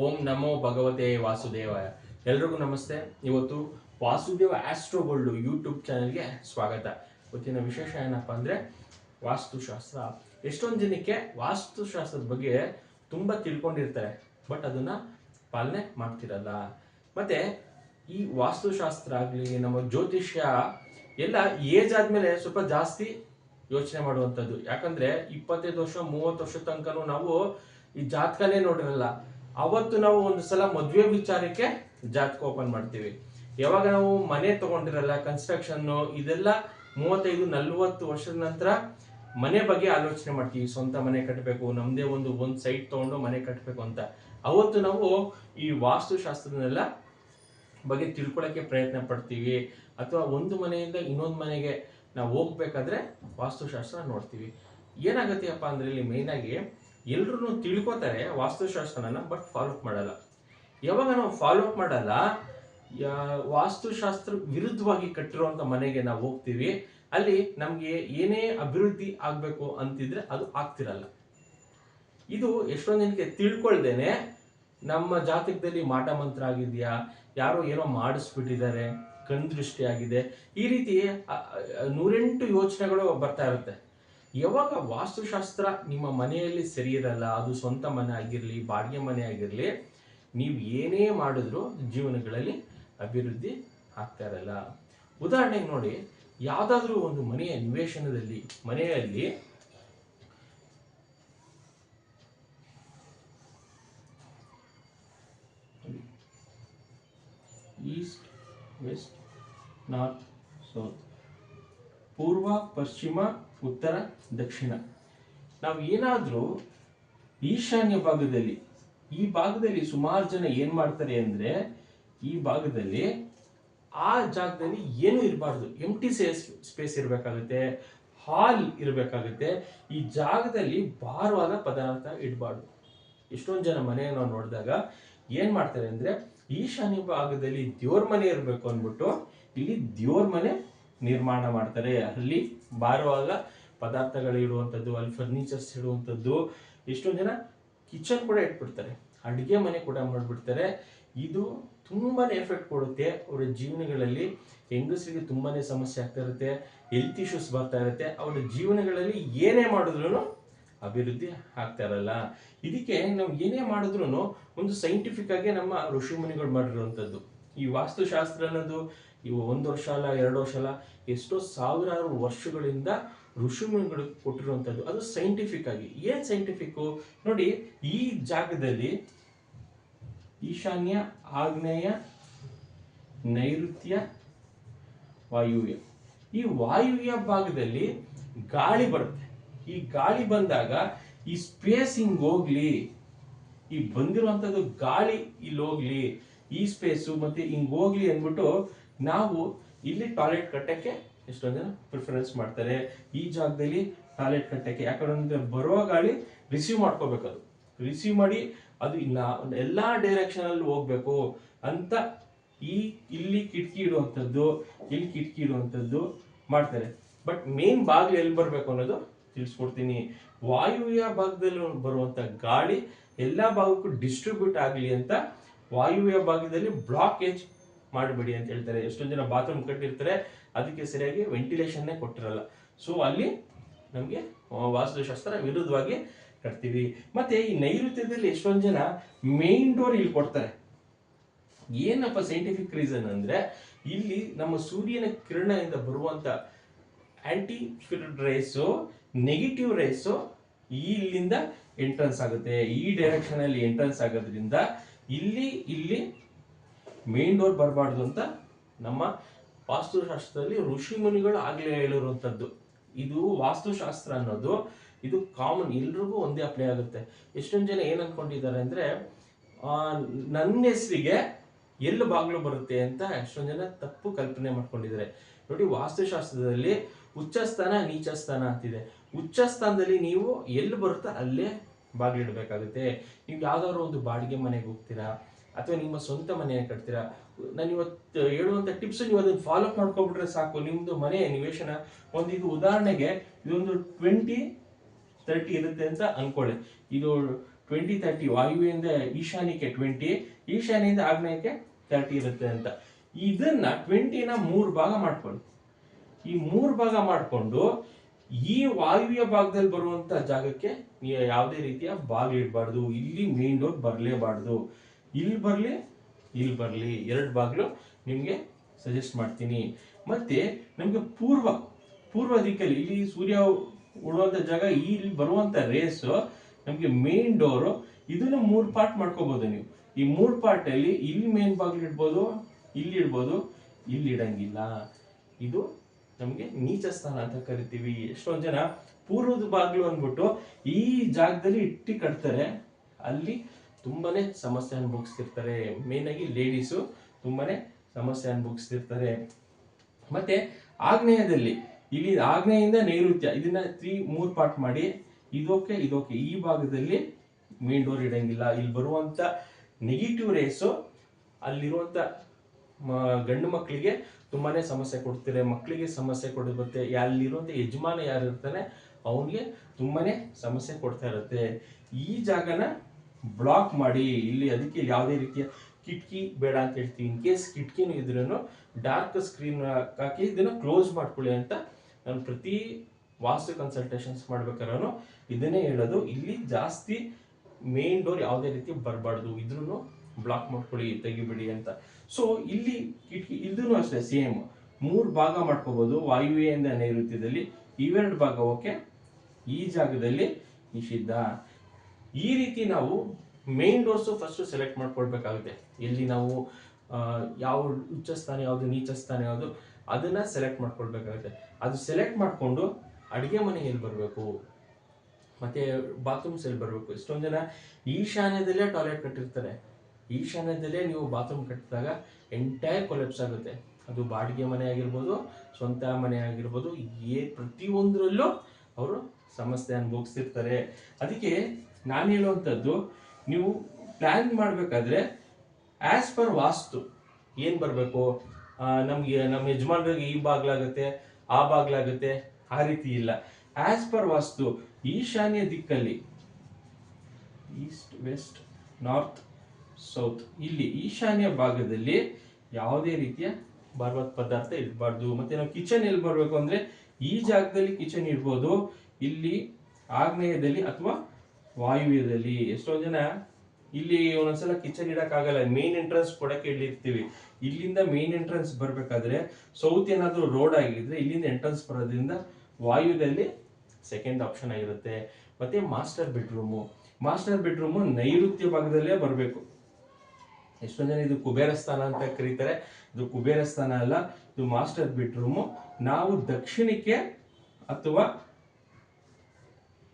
ಓಂ ನಮೋ ಭಗವತೆ ವಾಸುದೇವಾಯ. ಎಲ್ರಿಗೂ ನಮಸ್ತೆ. ಇವತ್ತು ವಾಸುದೇವ ಆಸ್ಟ್ರೋ ಗೋಲ್ಡ್ ಯೂಟ್ಯೂಬ್ ಚಾನೆಲ್ಗೆ ಸ್ವಾಗತ. ಇವತ್ತಿನ ವಿಶೇಷ ಏನಪ್ಪ ಅಂದರೆ ವಾಸ್ತುಶಾಸ್ತ್ರ. ಎಷ್ಟೊಂದು ಜನಕ್ಕೆ ವಾಸ್ತುಶಾಸ್ತ್ರದ ಬಗ್ಗೆ ತುಂಬ ತಿಳ್ಕೊಂಡಿರ್ತಾರೆ, ಬಟ್ ಅದನ್ನು ಪಾಲನೆ ಮಾಡ್ತಿರಲ್ಲ. ಮತ್ತೆ ಈ ವಾಸ್ತುಶಾಸ್ತ್ರ ಆಗಲಿ, ನಮ್ಮ ಜ್ಯೋತಿಷ್ಯ ಎಲ್ಲ ಏಜ್ ಆದಮೇಲೆ ಸ್ವಲ್ಪ ಜಾಸ್ತಿ ಯೋಚನೆ ಮಾಡುವಂಥದ್ದು. ಯಾಕಂದ್ರೆ ಇಪ್ಪತ್ತೈದು ವರ್ಷ, ಮೂವತ್ತು ವರ್ಷ ತನಕನೂ ನಾವು ಈ ಜಾತಕನೇ ನೋಡಿರಲ್ಲ. ಅವತ್ತು ನಾವು ಒಂದು ಸಲ ಮದುವೆ ವಿಚಾರಕ್ಕೆ ಜಾತಕ ಓಪನ್ ಮಾಡ್ತೀವಿ. ಯಾವಾಗ ನಾವು ಮನೆ ತಗೊಂಡಿರಲ್ಲ ಕನ್ಸ್ಟ್ರಕ್ಷನ್ನು ಇದೆಲ್ಲ ಮೂವತ್ತೈದು, ನಲ್ವತ್ತು ವರ್ಷದ ನಂತರ ಮನೆ ಬಗ್ಗೆ ಆಲೋಚನೆ ಮಾಡ್ತೀವಿ. ಸ್ವಂತ ಮನೆ ಕಟ್ಟಬೇಕು ನಮ್ಮದೇ ಒಂದು ಒಂದು ಸೈಟ್ ತಗೊಂಡು ಮನೆ ಕಟ್ಟಬೇಕು ಅಂತ. ಅವತ್ತು ನಾವು ಈ ವಾಸ್ತುಶಾಸ್ತ್ರನೆಲ್ಲ ಬಗ್ಗೆ ತಿಳ್ಕೊಳ್ಳೋಕ್ಕೆ ಪ್ರಯತ್ನ ಪಡ್ತೀವಿ. ಅಥವಾ ಒಂದು ಮನೆಯಿಂದ ಇನ್ನೊಂದು ಮನೆಗೆ ನಾವು ಹೋಗ್ಬೇಕಾದ್ರೆ ವಾಸ್ತುಶಾಸ್ತ್ರ ನೋಡ್ತೀವಿ. ಏನಾಗತ್ತೆಯಪ್ಪ ಅಂದರೆ ಇಲ್ಲಿ ಮೇಯ್ನಾಗಿ ಎಲ್ರು ತಿಳ್ಕೊತಾರೆ ವಾಸ್ತುಶಾಸ್ತ್ರನ ಬಟ್ ಫಾಲೋ ಅಪ್ ಮಾಡಲ್ಲ. ಯಾವಾಗ ನಾವು ಫಾಲೋ ಅಪ್ ಮಾಡಲ್ಲ ವಾಸ್ತುಶಾಸ್ತ್ರ ವಿರುದ್ಧವಾಗಿ ಕಟ್ಟಿರುವಂತ ಮನೆಗೆ ನಾವು ಹೋಗ್ತೀವಿ, ಅಲ್ಲಿ ನಮಗೆ ಏನೇ ಅಭಿವೃದ್ಧಿ ಆಗಬೇಕು ಅಂತಿದ್ರೆ ಅದು ಆಗ್ತಿರಲ್ಲ. ಇದು ಎಷ್ಟೊಂದು ಜನಕ್ಕೆ ತಿಳ್ಕೊಳ್ದೇನೆ, ನಮ್ಮ ಜಾತಕದಲ್ಲಿ ಮಾಟ ಮಂತ್ರ ಆಗಿದೆಯಾ, ಯಾರೋ ಏನೋ ಮಾಡಿಸ್ಬಿಟ್ಟಿದ್ದಾರೆ ಕಣ್ ದೃಷ್ಟಿ ಆಗಿದೆ, ಈ ರೀತಿ ನೂರೆಂಟು ಯೋಚನೆಗಳು ಬರ್ತಾ ಇರುತ್ತೆ. ಯಾವಾಗ ವಾಸ್ತುಶಾಸ್ತ್ರ ನಿಮ್ಮ ಮನೆಯಲ್ಲಿ ಸರಿ ಇರಲ್ಲ ಅದು ಸ್ವಂತ ಮನೆ ಆಗಿರಲಿ, ಬಾಡಿಗೆ ಮನೆ ಆಗಿರಲಿ, ನೀವು ಏನೇ ಮಾಡಿದ್ರು ಜೀವನಗಳಲ್ಲಿ ಅಭಿವೃದ್ಧಿ ಆಗ್ತಾ ಇರಲ್ಲ. ಉದಾಹರಣೆಗೆ ನೋಡಿ, ಯಾವುದಾದ್ರೂ ಒಂದು ಮನೆಯ ನಿವೇಶನದಲ್ಲಿ, ಮನೆಯಲ್ಲಿ ಈಸ್ಟ್, ವೆಸ್ಟ್, ನಾರ್ತ್, ಸೌತ್, ಪೂರ್ವ, ಪಶ್ಚಿಮ ಉತ್ತರ, ದಕ್ಷಿಣ. ನಾವು ಏನಾದರೂ ಈಶಾನ್ಯ ಭಾಗದಲ್ಲಿ, ಈ ಭಾಗದಲ್ಲಿ ಸುಮಾರು ಜನ ಏನು ಮಾಡ್ತಾರೆ ಅಂದ್ರೆ, ಈ ಭಾಗದಲ್ಲಿ ಆ ಜಾಗದಲ್ಲಿ ಏನು ಇರಬಾರ್ದು. ಎಂಟಿ ಸ್ಪೇಸ್ ಇರಬೇಕಾಗುತ್ತೆ ಹಾಲ್ ಇರಬೇಕಾಗುತ್ತೆ. ಈ ಜಾಗದಲ್ಲಿ ಭಾರವಾದ ಪದಾರ್ಥ ಇಡಬಾರ್ದು. ಎಷ್ಟೊಂದು ಜನ ಮನೆಯನ್ನು ನಾವು ನೋಡಿದಾಗ ಏನು ಮಾಡ್ತಾರೆ ಅಂದ್ರೆ, ಈಶಾನ್ಯ ಭಾಗದಲ್ಲಿ ದೇವ್ರ ಮನೆ ಇರಬೇಕು ಅಂದ್ಬಿಟ್ಟು, ಇಲ್ಲಿ ದೇವ್ರ ಮನೆ ನಿರ್ಮಾಣ ಮಾಡ್ತಾರೆ. ಅಲ್ಲಿ ಬಾರುವಾಗ ಪದಾರ್ಥಗಳು ಇಡುವಂಥದ್ದು ಅಲ್ಲಿ ಫರ್ನಿಚರ್ಸ್ ಇಡುವಂಥದ್ದು, ಎಷ್ಟೊಂದು ಜನ ಕಿಚನ್ ಕೂಡ ಇಟ್ಬಿಡ್ತಾರೆ. ಅಡುಗೆ ಮನೆ ಕೂಡ ಮಾಡಿಬಿಡ್ತಾರೆ. ಇದು ತುಂಬಾ ಎಫೆಕ್ಟ್ ಕೊಡುತ್ತೆ ಅವರ ಜೀವನಗಳಲ್ಲಿ. ಹೆಂಗಸರಿಗೆ ತುಂಬಾ ಸಮಸ್ಯೆ ಆಗ್ತಾ ಇರುತ್ತೆ. ಹೆಲ್ತ್ ಇಶ್ಯೂಸ್ ಬರ್ತಾ ಇರುತ್ತೆ. ಅವರ ಜೀವನಗಳಲ್ಲಿ ಏನೇ ಮಾಡಿದ್ರು ಅಭಿವೃದ್ಧಿ ಆಗ್ತಾ ಇರಲ್ಲ. ಇದಕ್ಕೆ ನಾವು ಏನೇ ಮಾಡಿದ್ರು ಒಂದು ಸೈಂಟಿಫಿಕ್ ಆಗಿ ನಮ್ಮ ಋಷಿಮುನಿಗಳು ಮಾಡಿರುವಂಥದ್ದು. ಈ ವಾಸ್ತುಶಾಸ್ತ್ರ ಅನ್ನೋದು ಇವು ಒಂದು ವರ್ಷ ಅಲ್ಲ, ಎರಡು ವರ್ಷ ಅಲ್ಲ, ಎಷ್ಟೋ ಸಾವಿರಾರು ವರ್ಷಗಳಿಂದ ಋಷಿಮುನಿಗಳು ಕೊಟ್ಟಿರುವಂಥದ್ದು ಅದು ಸೈಂಟಿಫಿಕ್ ಆಗಿ. ಏನ್ ಸೈಂಟಿಫಿಕ್ ನೋಡಿ, ಈ ಜಾಗದಲ್ಲಿ ಈಶಾನ್ಯ, ಆಗ್ನೇಯ, ನೈಋತ್ಯ, ವಾಯುವ್ಯ. ಈ ವಾಯುವ್ಯ ಭಾಗದಲ್ಲಿ ಗಾಳಿ ಬರುತ್ತೆ. ಈ ಗಾಳಿ ಬಂದಾಗ ಈ ಸ್ಪೇಸ್ ಹಿಂಗ್ ಹೋಗ್ಲಿ, ಈ ಬಂದಿರುವಂತದ್ದು ಗಾಳಿ ಇಲ್ಲಿ ಹೋಗ್ಲಿ, ಈ ಸ್ಪೇಸು ಮತ್ತೆ ಹಿಂಗ್ ಹೋಗ್ಲಿ ಅಂದ್ಬಿಟ್ಟು ನಾವು ಇಲ್ಲಿ ಟಾಯ್ಲೆಟ್ ಕಟ್ಟಕ್ಕೆ ಎಷ್ಟೊಂದು ಜನ ಪ್ರಿಫರೆನ್ಸ್ ಮಾಡ್ತಾರೆ. ಈ ಜಾಗದಲ್ಲಿ ಟಾಯ್ಲೆಟ್ ಕಟ್ಟಕ್ಕೆ, ಯಾಕಂದ್ರೆ ಬರುವ ಗಾಳಿ ರಿಸೀವ್ ಮಾಡ್ಕೋಬೇಕು ಅದು ರಿಸೀವ್ ಮಾಡಿ ಅದು ಎಲ್ಲಾ ಡೈರೆಕ್ಷನ್ ಅಲ್ಲಿ ಹೋಗ್ಬೇಕು ಅಂತ ಈ ಇಲ್ಲಿ ಕಿಟಕಿ ಇಡುವಂಥದ್ದು ಇಲ್ಲಿ ಕಿಟಕಿ ಇಡುವಂಥದ್ದು ಮಾಡ್ತಾರೆ. ಬಟ್ ಮೇನ್ ಬಾಗಿಲು ಎಲ್ಲಿ ಬರಬೇಕು ಅನ್ನೋದು ತಿಳಿಸ್ಕೊಡ್ತೀನಿ. ವಾಯುವ್ಯ ಭಾಗದಲ್ಲಿ ಬರುವಂತ ಗಾಳಿ ಎಲ್ಲಾ ಭಾಗಕ್ಕೂ ಡಿಸ್ಟ್ರಿಬ್ಯೂಟ್ ಆಗಲಿ ಅಂತ ವಾಯುವ್ಯ ಭಾಗದಲ್ಲಿ ಬ್ಲಾಕೇಜ್ ಮಾಡಬೇಡಿ ಅಂತ ಹೇಳ್ತಾರೆ. ಎಷ್ಟೊಂದು ಜನ ಬಾತ್ರೂಮ್ ಕಟ್ಟಿರ್ತಾರೆ, ಅದಕ್ಕೆ ಸರಿಯಾಗಿ ವೆಂಟಿಲೇಷನ್ನೇ ಕೊಟ್ಟಿರಲ್ಲ. ಸೊ ಅಲ್ಲಿ ನಮಗೆ ವಾಸ್ತುಶಾಸ್ತ್ರ ವಿರುದ್ಧವಾಗಿ ಕಟ್ತೀವಿ. ಮತ್ತೆ ಈ ನೈಋತ್ಯದಲ್ಲಿ ಎಷ್ಟೊಂದು ಜನ ಮೇನ್ ಡೋರ್ ಇಲ್ಲಿ ಕೊಡ್ತಾರೆ. ಏನಪ್ಪ ಸೈಂಟಿಫಿಕ್ ರೀಸನ್ ಅಂದ್ರೆ, ಇಲ್ಲಿ ನಮ್ಮ ಸೂರ್ಯನ ಕಿರಣದಿಂದ ಬರುವಂತ ಆಂಟಿ ರೇಸು ನೆಗೆಟಿವ್ ರೇಸು ಇಲ್ಲಿಂದ ಎಂಟ್ರನ್ಸ್ ಆಗುತ್ತೆ. ಈ ಡೈರೆಕ್ಷನ್ ಅಲ್ಲಿ ಎಂಟ್ರನ್ಸ್ ಆಗೋದ್ರಿಂದ ಇಲ್ಲಿ ಇಲ್ಲಿ ಮೇನ್ ಡೋರ್ ಬರಬಾರ್ದು ಅಂತ ನಮ್ಮ ವಾಸ್ತುಶಾಸ್ತ್ರದಲ್ಲಿ ಋಷಿ ಮುನಿಗಳು ಆಗಲೇ ಹೇಳಿರುವಂಥದ್ದು ಇದು ವಾಸ್ತುಶಾಸ್ತ್ರ ಅನ್ನೋದು, ಇದು ಕಾಮನ್ ಎಲ್ರಿಗೂ ಒಂದೇ ಅಪ್ಲೈ ಆಗುತ್ತೆ. ಎಷ್ಟೊಂದು ಜನ ಏನು ಅನ್ಕೊಂಡಿದ್ದಾರೆ ಅಂದ್ರೆ ನನ್ನ ಹೆಸರಿಗೆ ಎಲ್ಲಿ ಬಾಗಿಲು ಬರುತ್ತೆ ಅಂತ ಎಷ್ಟೊಂದು ಜನ ತಪ್ಪು ಕಲ್ಪನೆ ಮಾಡ್ಕೊಂಡಿದ್ದಾರೆ. ನೋಡಿ, ವಾಸ್ತುಶಾಸ್ತ್ರದಲ್ಲಿ ಉಚ್ಚ ಸ್ಥಾನ ನೀಚ ಸ್ಥಾನ ಅಂತಿದೆ. ಉಚ್ಚ ಸ್ಥಾನದಲ್ಲಿ ನೀವು ಎಲ್ಲಿ ಬರುತ್ತೋ ಅಲ್ಲೇ ಬಾಗಿಲಿಡಬೇಕಾಗುತ್ತೆ ನೀವು ಯಾವ್ದಾದ್ರು ಒಂದು ಬಾಡಿಗೆ ಮನೆಗೆ ಹೋಗ್ತೀರಾ ಅಥವಾ ನಿಮ್ಮ ಸ್ವಂತ ಮನೆಯ ಕಟ್ತೀರಾ? ನಾನು ಇವತ್ತು ಹೇಳುವಂತ ಟಿಪ್ಸ್ ನೀವು ಅದನ್ನ ಫಾಲೋ ಅಪ್ ಮಾಡ್ಕೊಬಿಟ್ರೆ ಸಾಕು. ನಿಮ್ಮದು ಮನೆ ನಿವೇಶನ ಒಂದು ಇದು ಉದಾಹರಣೆಗೆ ಇದೊಂದು ಟ್ವೆಂಟಿ ತರ್ಟಿ ಇರುತ್ತೆ ಅಂತ ಅನ್ಕೊಳ್ಳಿ. ಇದು ಟ್ವೆಂಟಿ ತರ್ಟಿ ವಾಯುವ್ಯದಿಂದ ಈಶಾನ್ಯಕ್ಕೆ ಟ್ವೆಂಟಿ ಈಶಾನ್ಯದಿಂದ ಆಗ್ನೇಯಕ್ಕೆ ತರ್ಟಿ ಇರುತ್ತೆ ಅಂತ. ಇದನ್ನ ಟ್ವೆಂಟಿನ ಮೂರು ಭಾಗ ಮಾಡ್ಕೊಳ್ಳಿ. ಈ ಮೂರು ಭಾಗ ಮಾಡಿಕೊಂಡು ಈ ವಾಯುವ್ಯ ಭಾಗದಲ್ಲಿ ಬರುವಂತ ಜಾಗಕ್ಕೆ ಯಾವುದೇ ರೀತಿಯ ಬಾಗಿಲು ಇಡಬಾರ್ದು. ಇಲ್ಲಿ ಮೇನ್ ಡೋರ್ ಬರಲೇಬಾರ್ದು. ಇಲ್ಲಿ ಬರಲಿ ಇಲ್ಲಿ ಬರಲಿ. ಎರಡು ಬಾಗಿಲು ನಿಮಗೆ ಸಜೆಸ್ಟ್ ಮಾಡ್ತೀನಿ. ಮತ್ತೆ ನಮಗೆ ಪೂರ್ವ ಪೂರ್ವ ದಿಕ್ಕಲ್ಲಿ ಇಲ್ಲಿ ಸೂರ್ಯ ಉಳುವಂಥ ಜಾಗ, ಇಲ್ಲಿ ಬರುವಂಥ ರೇಸು ನಮಗೆ ಮೇನ್ ಡೋರು ಇದನ್ನು ಮೂರು ಪಾರ್ಟ್ ಮಾಡ್ಕೋಬೋದು ನೀವು. ಈ ಮೂರು ಪಾರ್ಟಲ್ಲಿ ಇಲ್ಲಿ ಮೇನ್ ಬಾಗಿಲು ಇಡ್ಬೋದು, ಇಲ್ಲಿ ಇಡ್ಬೋದು, ಇಲ್ಲಿ ಇಡಂಗಿಲ್ಲ. ಇದು ನಮಗೆ ನೀಚ ಸ್ಥಾನ ಅಂತ ಕರಿತೀವಿ. ಎಷ್ಟೊಂದು ಜನ ಪೂರ್ವದ ಬಾಗಿಲು ಅಂದ್ಬಿಟ್ಟು ಈ ಜಾಗದಲ್ಲಿ ಇಟ್ಟಿ ಕಟ್ತಾರೆ. ಅಲ್ಲಿ ತುಂಬಾನೇ ಸಮಸ್ಯೆ ಅನುಭವಿಸ್ತಿರ್ತಾರೆ. ಮೇನ್ ಆಗಿ ಲೇಡೀಸು ತುಂಬಾ ಸಮಸ್ಯೆ ಅನುಭವಿಸ್ತಿರ್ತಾರೆ. ಮತ್ತೆ ಆಗ್ನೇಯದಲ್ಲಿ, ಇಲ್ಲಿ ಆಗ್ನೇಯಿಂದ ನೈಋತ್ಯ ಇದನ್ನ ತ್ರೀ ಮೂರ್ ಪಾರ್ಟ್ ಮಾಡಿ, ಇದೋಕೆ ಇದೋಕೆ, ಈ ಭಾಗದಲ್ಲಿ ಮೇನ್ ಡೋರ್ ಇಡಂಗಿಲ್ಲ. ಇಲ್ಲಿ ಬರುವಂತ ನೆಗೆಟಿವ್ ರೇಸು ಅಲ್ಲಿರುವಂತ ಗಂಡು ಮಕ್ಕಳಿಗೆ ತುಂಬಾ ಸಮಸ್ಯೆ ಕೊಡ್ತಾರೆ ಮಕ್ಕಳಿಗೆ ಸಮಸ್ಯೆ ಕೊಡುತ್ತೆ ಅಲ್ಲಿರುವಂತ ಯಜಮಾನ ಯಾರು ಇರ್ತಾನೆ ಅವನಿಗೆ ತುಂಬಾ ಸಮಸ್ಯೆ ಕೊಡ್ತಾ ಇರುತ್ತೆ. ಈ ಜಾಗನ ಬ್ಲಾಕ್ ಮಾಡಿ, ಇಲ್ಲಿ ಅದಕ್ಕೆ ಯಾವುದೇ ರೀತಿಯ ಕಿಟಕಿ ಬೇಡ ಅಂತ ಹೇಳ್ತೀವಿ. ಇನ್ ಕೇಸ್ ಕಿಟಕಿನೂ ಇದ್ರೂ ಡಾರ್ಕ್ ಸ್ಕ್ರೀನ್ ಹಾಕಿ ಇದನ್ನು ಕ್ಲೋಸ್ ಮಾಡ್ಕೊಳ್ಳಿ ಅಂತ ನಾನು ಪ್ರತಿ ವಾಸ್ತು ಕನ್ಸಲ್ಟೇಷನ್ಸ್ ಮಾಡ್ಬೇಕಾದ್ರೂ ಇದನ್ನೇ ಹೇಳೋದು. ಇಲ್ಲಿ ಜಾಸ್ತಿ ಮೇನ್ ಡೋರ್ ಯಾವುದೇ ರೀತಿ ಬರಬಾರ್ದು. ಇದ್ರೂ ಬ್ಲಾಕ್ ಮಾಡ್ಕೊಳ್ಳಿ, ತೆಗಿಬಿಡಿ ಅಂತ. ಸೊ ಇಲ್ಲಿ ಕಿಟಕಿ ಇದ್ರೂ ಅಷ್ಟೇ ಸೇಮ್ ಮೂರು ಭಾಗ ಮಾಡ್ಕೋಬಹುದು ವಾಯುವ್ಯದಿಂದ ನೈಋತ್ಯದಲ್ಲಿ ಇವೆರಡು ಭಾಗ ಓಕೆ ಈ ಜಾಗದಲ್ಲಿ ನಿಷಿದ್ಧ. ಈ ರೀತಿ ನಾವು ಮೇನ್ ಡೋರ್ಸ್ ಫಸ್ಟ್ ಸೆಲೆಕ್ಟ್ ಮಾಡ್ಕೊಳ್ಬೇಕಾಗುತ್ತೆ. ಎಲ್ಲಿ ನಾವು ಯಾವ ಉಚ್ಚ ಸ್ಥಾನ, ಯಾವುದು ನೀಚ ಸ್ಥಾನ, ಯಾವುದು, ಅದನ್ನ ಸೆಲೆಕ್ಟ್ ಮಾಡ್ಕೊಳ್ಬೇಕಾಗುತ್ತೆ. ಅದು ಸೆಲೆಕ್ಟ್ ಮಾಡ್ಕೊಂಡು ಅಡುಗೆ ಮನೆ ಎಲ್ಲಿ ಬರಬೇಕು? ಮತ್ತೆ ಬಾತ್ರೂಮ್ಸ್ ಎಲ್ಲಿ ಬರಬೇಕು? ಎಷ್ಟೊಂದು ಜನ ಈಶಾನ್ಯದಲ್ಲೇ ಟಾಯ್ಲೆಟ್ ಕಟ್ಟಿರ್ತಾರೆ. ಈಶಾನ್ಯದಲ್ಲೇ ನೀವು ಬಾತ್ರೂಮ್ ಕಟ್ಟಿದಾಗ ಎಂಟೈರ್ ಕೊಲೆಪ್ಸ್ ಆಗುತ್ತೆ. ಅದು ಬಾಡಿಗೆ ಮನೆ ಆಗಿರ್ಬೋದು, ಸ್ವಂತ ಮನೆ ಆಗಿರ್ಬೋದು ಏ ಪ್ರತಿಯೊಂದರಲ್ಲೂ ಅವರು ಸಮಸ್ಯೆ ಅನುಭವಿಸ್ತಿರ್ತಾರೆ. ಅದಕ್ಕೆ ನಾನು ಹೇಳುವಂಥದ್ದು, ನೀವು ಪ್ಲ್ಯಾನ್ ಮಾಡಬೇಕಾದ್ರೆ ಆಸ್ ಪರ್ ವಾಸ್ತು, ಏನು ಬರಬೇಕು? ನಮಗೆ, ನಮ್ಮ ಯಜಮಾನರಿಗೆ ಈ ಬಾಗ್ಲಾಗುತ್ತೆ, ಆ ಬಾಗ್ಲಾಗುತ್ತೆ, ಆ ರೀತಿ ಇಲ್ಲ. ಆಸ್ ಪರ್ ವಾಸ್ತು, ಈಶಾನ್ಯ ದಿಕ್ಕಲ್ಲಿ ಈಸ್ಟ್ ವೆಸ್ಟ್ ನಾರ್ತ್ ಸೌತ್ ಇಲ್ಲಿ ಈಶಾನ್ಯ ಭಾಗದಲ್ಲಿ ಯಾವುದೇ ರೀತಿಯ ಬರುವ ಪದಾರ್ಥ ಇರಬಾರ್ದು. ಮತ್ತೆ ನಾವು ಕಿಚನ್ ಎಲ್ಲಿ ಬರಬೇಕು ಅಂದ್ರೆ, ಈ ಜಾಗದಲ್ಲಿ ಕಿಚನ್ ಇರ್ಬೋದು, ಇಲ್ಲಿ ಆಗ್ನೇಯದಲ್ಲಿ ಅಥವಾ ವಾಯುವ್ಯದಲ್ಲಿ ಎಷ್ಟೊಂದು ಜನ ಇಲ್ಲಿ ಒಂದೊಂದ್ಸಲ ಕಿಚನ್ ಇಡಕ್ಕಾಗಲ್ಲ ಮೇನ್ ಎಂಟ್ರೆನ್ಸ್ ಕೊಡಕ್ಕೆ ಇಡ್ಲಿರ್ತೀವಿ ಇಲ್ಲಿಂದ ಮೇನ್ ಎಂಟ್ರೆನ್ಸ್ ಬರಬೇಕಾದ್ರೆ ಸೌತ್ ಏನಾದರೂ ರೋಡ್ ಆಗಿದ್ರೆ ಇಲ್ಲಿಂದ ಎಂಟ್ರೆನ್ಸ್ ಬರೋದ್ರಿಂದ ವಾಯುವ್ಯದಲ್ಲಿ ಸೆಕೆಂಡ್ ಆಪ್ಷನ್ ಆಗಿರುತ್ತೆ. ಮತ್ತೆ ಮಾಸ್ಟರ್ ಬೆಡ್ರೂಮು ಮಾಸ್ಟರ್ ಬೆಡ್ರೂಮು ನೈಋತ್ಯ ಭಾಗದಲ್ಲೇ ಬರಬೇಕು. ಎಷ್ಟೊಂದು ಜನ ಇದು ಕುಬೇರ ಸ್ಥಾನ ಅಂತ ಕರೀತಾರೆ. ಇದು ಕುಬೇರ ಸ್ಥಾನ ಅಲ್ಲ, ಇದು ಮಾಸ್ಟರ್ ಬೆಡ್ರೂಮು ನಾವು ದಕ್ಷಿಣಕ್ಕೆ ಅಥವಾ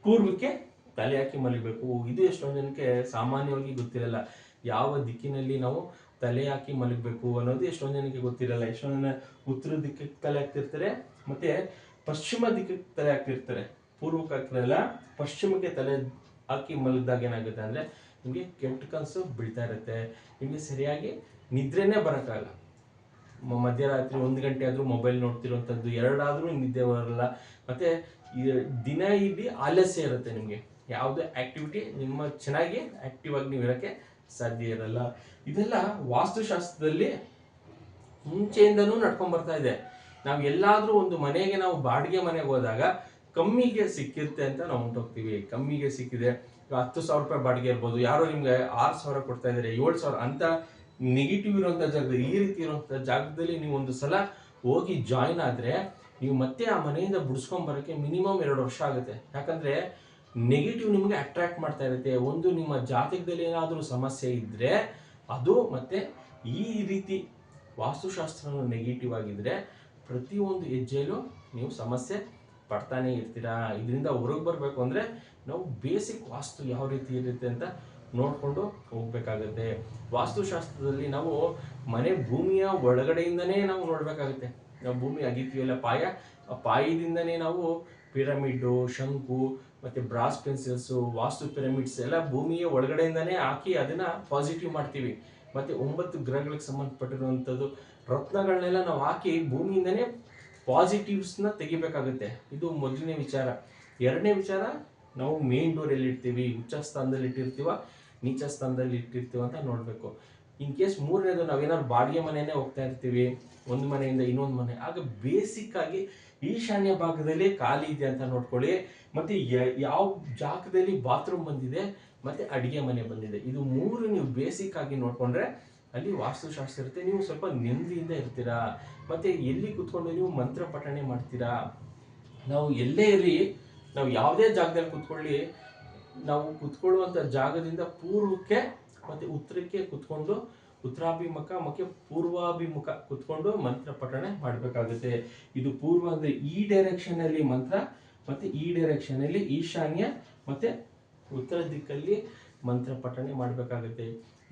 ಪೂರ್ವಕ್ಕೆ ತಲೆ ಹಾಕಿ ಮಲಗಬೇಕು ಇದು ಎಷ್ಟೊಂದು ಜನಕ್ಕೆ ಸಾಮಾನ್ಯವಾಗಿ ಗೊತ್ತಿರಲ್ಲ. ಯಾವ ದಿಕ್ಕಿನಲ್ಲಿ ನಾವು ತಲೆ ಹಾಕಿ ಮಲಗಬೇಕು ಅನ್ನೋದು ಎಷ್ಟೊಂದು ಜನಕ್ಕೆ ಗೊತ್ತಿರಲ್ಲ. ಎಷ್ಟೊಂದು ಜನ ಉತ್ತರ ದಿಕ್ಕಕ್ಕೆ ತಲೆ ಹಾಕ್ತಿರ್ತಾರೆ, ಮತ್ತೆ ಪಶ್ಚಿಮ ದಿಕ್ಕಕ್ಕೆ ತಲೆ ಹಾಕ್ತಿರ್ತಾರೆ. ಪೂರ್ವಕ್ಕೆ ಹಾಕ್ತಿರಲ್ಲ, ಪಶ್ಚಿಮಕ್ಕೆ ತಲೆ ಹಾಕಿ ಮಲಗಿದಾಗ ಏನಾಗುತ್ತೆ ಅಂದ್ರೆ ನಿಮಗೆ ಕೆಟ್ಟ ಕನಸು ಬೀಳ್ತಾ ಇರುತ್ತೆ. ನಿಮಗೆ ಸರಿಯಾಗಿ ನಿದ್ರೆನೇ ಬರೋಕ್ಕಾಗಲ್ಲ. ಮಧ್ಯರಾತ್ರಿ ಒಂದು ಗಂಟೆ ಆದ್ರೂ ಮೊಬೈಲ್ ನೋಡ್ತಿರುವಂಥದ್ದು ಎರಡಾದ್ರೂ ನಿದ್ದೆ ಬರಲ್ಲ. ಮತ್ತೆ ದಿನ ಇಡೀ ಆಲಸ್ಯ ಇರುತ್ತೆ ನಿಮಗೆ. ಯಾವುದೇ ಆಕ್ಟಿವಿಟಿ ನಿಮ್ಮ ಚೆನ್ನಾಗಿ ಆಕ್ಟಿವ್ ಆಗಿ ನೀವು ಇರೋಕ್ಕೆ ಸಾಧ್ಯ ಇರಲ್ಲ. ಇದೆಲ್ಲ ವಾಸ್ತುಶಾಸ್ತ್ರದಲ್ಲಿ ಮುಂಚೆಯಿಂದನೂ ನಡ್ಕೊಂಡ್ ಬರ್ತಾ ಇದೆ. ನಾವು ಎಲ್ಲಾದ್ರೂ ಒಂದು ಮನೆಗೆ ನಾವು ಬಾಡಿಗೆ ಮನೆಗೆ ಹೋದಾಗ ಕಮ್ಮಿಗೆ ಸಿಕ್ಕಿರುತ್ತೆ ಅಂತ ನಾವು ಹೊಂಟೋಗ್ತೀವಿ ಕಮ್ಮಿಗೆ ಸಿಕ್ಕಿದೆ. ಹತ್ತು ಸಾವಿರ ರೂಪಾಯಿ ಬಾಡಿಗೆ ಇರ್ಬೋದು. ಯಾರೋ ನಿಮ್ಗೆ ಆರು ಸಾವಿರ ಕೊಡ್ತಾ ಇದ್ದಾರೆ, ಏಳು ಸಾವಿರ ಅಂತ ನೆಗೆಟಿವ್ ಇರುವಂತ ಜಾಗದಲ್ಲಿ, ಈ ರೀತಿ ಇರುವಂತ ಜಾಗದಲ್ಲಿ ನೀವು ಒಂದು ಸಲ ಹೋಗಿ ಜಾಯಿನ್ ಆದ್ರೆ ನೀವು ಮತ್ತೆ ಆ ಮನೆಯಿಂದ ಬರೋಕ್ಕೆ ಮಿನಿಮಮ್ ಎರಡು ವರ್ಷ ಆಗುತ್ತೆ. ಯಾಕಂದ್ರೆ ನೆಗೆಟಿವ್ ನಿಮಗೆ ಅಟ್ರಾಕ್ಟ್ ಮಾಡ್ತಾ ಇರುತ್ತೆ. ಒಂದು ನಿಮ್ಮ ಜಾತಕದಲ್ಲಿ ಏನಾದರೂ ಸಮಸ್ಯೆ ಇದ್ದರೆ ಅದು ಮತ್ತೆ ಈ ರೀತಿ ವಾಸ್ತುಶಾಸ್ತ್ರ ನೆಗೆಟಿವ್ ಆಗಿದ್ರೆ ಪ್ರತಿಯೊಂದು ಹೆಜ್ಜೆಯಲ್ಲೂ ನೀವು ಸಮಸ್ಯೆ ಪಡ್ತಾನೆ ಇರ್ತೀರಾ? ಇದರಿಂದ ಹೊರಗೆ ಬರಬೇಕು ಅಂದ್ರೆ ನಾವು ಬೇಸಿಕ್ ವಾಸ್ತು ಯಾವ ರೀತಿ ಇರುತ್ತೆ ಅಂತ ನೋಡ್ಕೊಂಡು ಹೋಗ್ಬೇಕಾಗುತ್ತೆ. ವಾಸ್ತುಶಾಸ್ತ್ರದಲ್ಲಿ ನಾವು ಮನೆ ಭೂಮಿಯ ಒಳಗಡೆಯಿಂದನೇ ನಾವು ನೋಡಬೇಕಾಗುತ್ತೆ. ನಾವು ಭೂಮಿ ಅಗಿತೀವಲ್ಲ ಪಾಯ, ಆ ಪಾಯದಿಂದನೇ ನಾವು ಪಿರಮಿಡ್ಡು ಶಂಕು ಮತ್ತೆ ಬ್ರಾಸ್ ಪೆನ್ಸಿಲ್ಸ್, ವಾಸ್ತು ಪಿರಮಿಡ್ಸ್ ಎಲ್ಲ ಭೂಮಿಯ ಒಳಗಡೆಯಿಂದನೇ ಹಾಕಿ ಅದನ್ನ ಪಾಸಿಟಿವ್ ಮಾಡ್ತೀವಿ. ಮತ್ತೆ ಒಂಬತ್ತು ಗ್ರಹಗಳಿಗೆ ಸಂಬಂಧಪಟ್ಟಿರುವಂಥದ್ದು ರತ್ನಗಳನ್ನೆಲ್ಲ ನಾವು ಹಾಕಿ ಭೂಮಿಯಿಂದನೇ ಪಾಸಿಟಿವ್ಸ್ನ ತೆಗಿಬೇಕಾಗುತ್ತೆ. ಇದು ಮೊದಲನೇ ವಿಚಾರ. ಎರಡನೇ ವಿಚಾರ, ನಾವು ಮೇನ್ ಡೋರ್ ಎಲ್ಲಿ ಇಡ್ತೀವಿ, ಉಚ್ಚ ಸ್ಥಾನದಲ್ಲಿ ಇಟ್ಟಿರ್ತೀವ, ನೀಚ ಸ್ಥಾನದಲ್ಲಿ ಇಟ್ಟಿರ್ತೀವ ಅಂತ ನೋಡಬೇಕು. ಇನ್ ಕೇಸ್ ಮೂರನೇದು ನಾವೇನಾದ್ರು ಬಾಡಿಗೆ ಮನೆಯೇ ಹೋಗ್ತಾ ಇರ್ತೀವಿ, ಒಂದು ಮನೆಯಿಂದ ಇನ್ನೊಂದು ಮನೆ, ಆಗ ಬೇಸಿಕ್ ಆಗಿ ಈಶಾನ್ಯ ಭಾಗದಲ್ಲಿ ಖಾಲಿ ಇದೆ ಅಂತ ನೋಡ್ಕೊಳ್ಳಿ. ಮತ್ತೆ ಯಾವ ಜಾಗದಲ್ಲಿ ಬಾತ್ರೂಮ್ ಬಂದಿದೆ, ಮತ್ತೆ ಅಡಿಗೆ ಮನೆ ಬಂದಿದೆ. ಇದು ಮೂರು ನೀವು ಬೇಸಿಕ್ ಆಗಿ ನೋಡ್ಕೊಂಡ್ರೆ ಅಲ್ಲಿ ವಾಸ್ತುಶಾಸ್ತ್ರ ಇರುತ್ತೆ. ನೀವು ಸ್ವಲ್ಪ ನೆಮ್ಮದಿಯಿಂದ ಇರ್ತೀರಾ? ಮತ್ತೆ ಎಲ್ಲಿ ಕುತ್ಕೊಂಡು ನೀವು ಮಂತ್ರ ಪಠಣೆ ಮಾಡ್ತೀರಾ? ನಾವು ಎಲ್ಲೇ ಇರಲಿ, ನಾವು ಯಾವುದೇ ಜಾಗದಲ್ಲಿ ಕುತ್ಕೊಳ್ಳಿ, ನಾವು ಕುತ್ಕೊಳ್ಳುವಂಥ ಜಾಗದಿಂದ ಪೂರ್ವಕ್ಕೆ ಮತ್ತೆ ಉತ್ತರಕ್ಕೆ ಕುತ್ಕೊಂಡು ಉತ್ತರಾಭಿಮುಖ ಮತ್ತೆ ಪೂರ್ವಾಭಿಮುಖ ಕುತ್ಕೊಂಡು ಮಂತ್ರ ಪಠಣೆ ಮಾಡಬೇಕಾಗುತ್ತೆ. ಇದು ಪೂರ್ವ ಅಂದ್ರೆ ಈ ಡೈರೆಕ್ಷನ್ ಅಲ್ಲಿ ಮಂತ್ರ, ಮತ್ತೆ ಈ ಡೈರೆಕ್ಷನ್ ಅಲ್ಲಿ ಈಶಾನ್ಯ, ಮತ್ತೆ ಉತ್ತರ ದಿಕ್ಕಲ್ಲಿ ಮಂತ್ರ ಪಠಣೆ ಮಾಡಬೇಕಾಗುತ್ತೆ.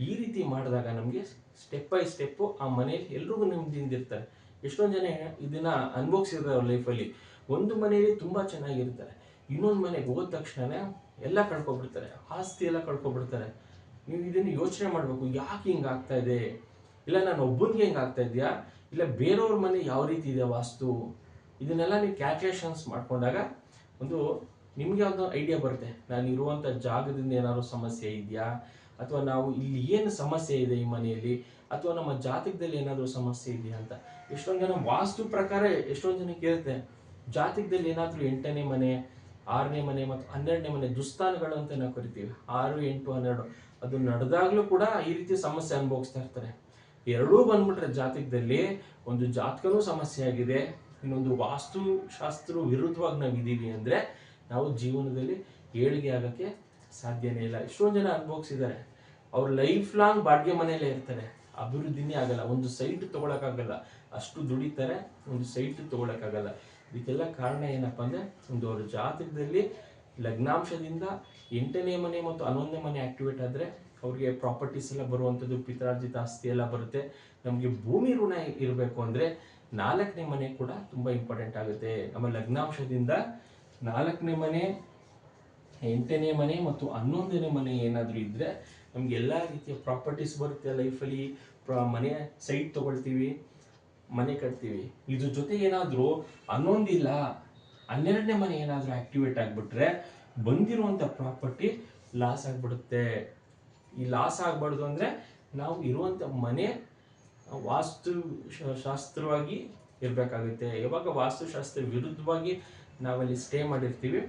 ಈ ರೀತಿ ಮಾಡಿದಾಗ ನಮಗೆ ಸ್ಟೆಪ್ ಬೈ ಸ್ಟೆಪ್ಪು ಆ ಮನೆಯಲ್ಲಿ ಎಲ್ರಿಗೂ ನೆಮ್ಮದಿಯಿಂದ ಇರ್ತಾರೆ. ಎಷ್ಟೊಂದು ಜನ ಇದನ್ನ ಅನುಭವಿಸಿರ್ತಾರೆ ಅವ್ರ ಲೈಫಲ್ಲಿ ಒಂದು ಮನೆಯಲ್ಲಿ ತುಂಬಾ ಚೆನ್ನಾಗಿರ್ತಾರೆ. ಇನ್ನೊಂದು ಮನೆಗೆ ಹೋದ ತಕ್ಷಣವೇ ಎಲ್ಲ ಕಳ್ಕೊಬಿಡ್ತಾರೆ ಆಸ್ತಿ ಎಲ್ಲ ಕಳ್ಕೊಬಿಡ್ತಾರೆ ನೀವು ಇದನ್ನು ಯೋಚನೆ ಮಾಡಬೇಕು, ಯಾಕೆ ಹಿಂಗೆ ಆಗ್ತಾ ಇದೆ? ಇಲ್ಲ, ನಾನು ಒಬ್ಬನಿಗೆ ಹಿಂಗೆ ಆಗ್ತಾ ಇದೆಯಾ? ಇಲ್ಲ, ಬೇರೆಯವ್ರ ಮನೆ ಯಾವ ರೀತಿ ಇದೆ ವಾಸ್ತು? ಇದನ್ನೆಲ್ಲ ನೀವು ಕ್ಯಾಲ್ಕುಲೇಷನ್ಸ್ ಮಾಡಿಕೊಂಡಾಗ ಒಂದು ನಿಮಗೆ ಒಂದು ಐಡಿಯಾ ಬರುತ್ತೆ. ನಾನು ಇರುವಂಥ ಜಾಗದಿಂದ ಏನಾದ್ರು ಸಮಸ್ಯೆ ಇದೆಯಾ? ಅಥವಾ ನಾವು ಇಲ್ಲಿ ಏನು ಸಮಸ್ಯೆ ಇದೆ ಈ ಮನೆಯಲ್ಲಿ? ಅಥವಾ ನಮ್ಮ ಜಾತಕದಲ್ಲಿ ಏನಾದರೂ ಸಮಸ್ಯೆ ಇದೆಯಾ ಅಂತ? ಎಷ್ಟೊಂದು ಜನ ವಾಸ್ತು ಪ್ರಕಾರ ಎಷ್ಟೊಂದು ಜನಕ್ಕೆ ಇರುತ್ತೆ ಜಾತಕದಲ್ಲಿ ಏನಾದರೂ ಎಂಟನೇ ಮನೆ ಆರನೇ ಮನೆ ಮತ್ತು ಹನ್ನೆರಡನೇ ಮನೆ ದುಸ್ಥಾನಗಳು ಅಂತ ನಾವು ಕರಿತೀವಿ. ಆರು, ಎಂಟು, ಹನ್ನೆರಡು. ಅದು ನಡೆದಾಗ್ಲೂ ಕೂಡ ಈ ರೀತಿ ಸಮಸ್ಯೆ ಅನುಭವಿಸ್ತಾ ಇರ್ತಾರೆ. ಎರಡೂ ಬಂದ್ಬಿಟ್ರೆ ಜಾತಕದಲ್ಲಿ ಒಂದು ಜಾತಕನೂ ಸಮಸ್ಯೆ ಆಗಿದೆ. ಇನ್ನೊಂದು ವಾಸ್ತು ಶಾಸ್ತ್ರ ವಿರುದ್ಧವಾಗಿ ನಾವು ಇದ್ದೀವಿ ಅಂದ್ರೆ ನಾವು ಜೀವನದಲ್ಲಿ ಏಳಿಗೆ ಆಗಕ್ಕೆ ಸಾಧ್ಯನೇ ಇಲ್ಲ. ಎಷ್ಟೊಂದು ಜನ ಅನುಭವಿಸಿದ್ದಾರೆ. ಅವ್ರು ಲೈಫ್ ಲಾಂಗ್ ಬಾಡಿಗೆ ಮನೆಯಲ್ಲೇ ಇರ್ತಾರೆ. ಅಭಿವೃದ್ಧಿನೇ ಆಗಲ್ಲ. ಒಂದು ಸೈಟ್ ತೊಗೊಳಕ್ಕಾಗಲ್ಲ. ಅಷ್ಟು ದುಡಿತಾರೆ. ಒಂದು ಸೈಟ್ ತಗೊಳಕ್ಕಾಗಲ್ಲ. ಇದಕ್ಕೆಲ್ಲ ಕಾರಣ ಏನಪ್ಪ ಅಂದ್ರೆ ಒಂದು ಅವ್ರ ಜಾತಕದಲ್ಲಿ ಲಗ್ನಾಂಶದಿಂದ ಎಂಟನೇ ಮನೆ ಮತ್ತು ಹನ್ನೊಂದನೇ ಮನೆ ಆಕ್ಟಿವೇಟ್ ಆದ್ರೆ ಅವ್ರಿಗೆ ಪ್ರಾಪರ್ಟೀಸ್ ಎಲ್ಲ ಬರುವಂಥದ್ದು, ಪಿತ್ರಾರ್ಜಿತ ಆಸ್ತಿ ಎಲ್ಲ ಬರುತ್ತೆ. ನಮಗೆ ಭೂಮಿ ಋಣ ಇರಬೇಕು ಅಂದ್ರೆ ನಾಲ್ಕನೇ ಮನೆ ಕೂಡ ತುಂಬಾ ಇಂಪಾರ್ಟೆಂಟ್ ಆಗುತ್ತೆ. ನಮ್ಮ ಲಗ್ನಾಂಶದಿಂದ ನಾಲ್ಕನೇ ಮನೆ, ಎಂಟನೇ ಮನೆ ಮತ್ತು ಹನ್ನೊಂದನೇ ಮನೆ ಏನಾದರೂ ಇದ್ದರೆ ನಮ್ಗೆ ಎಲ್ಲ ರೀತಿಯ ಪ್ರಾಪರ್ಟೀಸ್ ಬರುತ್ತೆ ಲೈಫಲ್ಲಿ ಮನೆ ಸೈಟ್ ತಗೊಳ್ತೀವಿ. ಮನೆ ಕಟ್ತೀವಿ. ಇದ್ರ ಜೊತೆ ಏನಾದರೂ ಹನ್ನೊಂದಿಲ್ಲ ಹನ್ನೆರಡನೇ ಮನೆ ಏನಾದರೂ ಆಕ್ಟಿವೇಟ್ ಆಗಿಬಿಟ್ರೆ ಬಂದಿರುವಂಥ ಪ್ರಾಪರ್ಟಿ ಲಾಸ್ ಆಗಿಬಿಡುತ್ತೆ. ಈ ಲಾಸ್ ಆಗಬಾರ್ದು ಅಂದರೆ ನಾವು ಇರುವಂಥ ಮನೆ ವಾಸ್ತು ಶಾಸ್ತ್ರವಾಗಿ ಇರಬೇಕಾಗುತ್ತೆ. ಯಾವಾಗ ವಾಸ್ತುಶಾಸ್ತ್ರ ವಿರುದ್ಧವಾಗಿ ನಾವಲ್ಲಿ ಸ್ಟೇ ಮಾಡಿರ್ತೀವಿ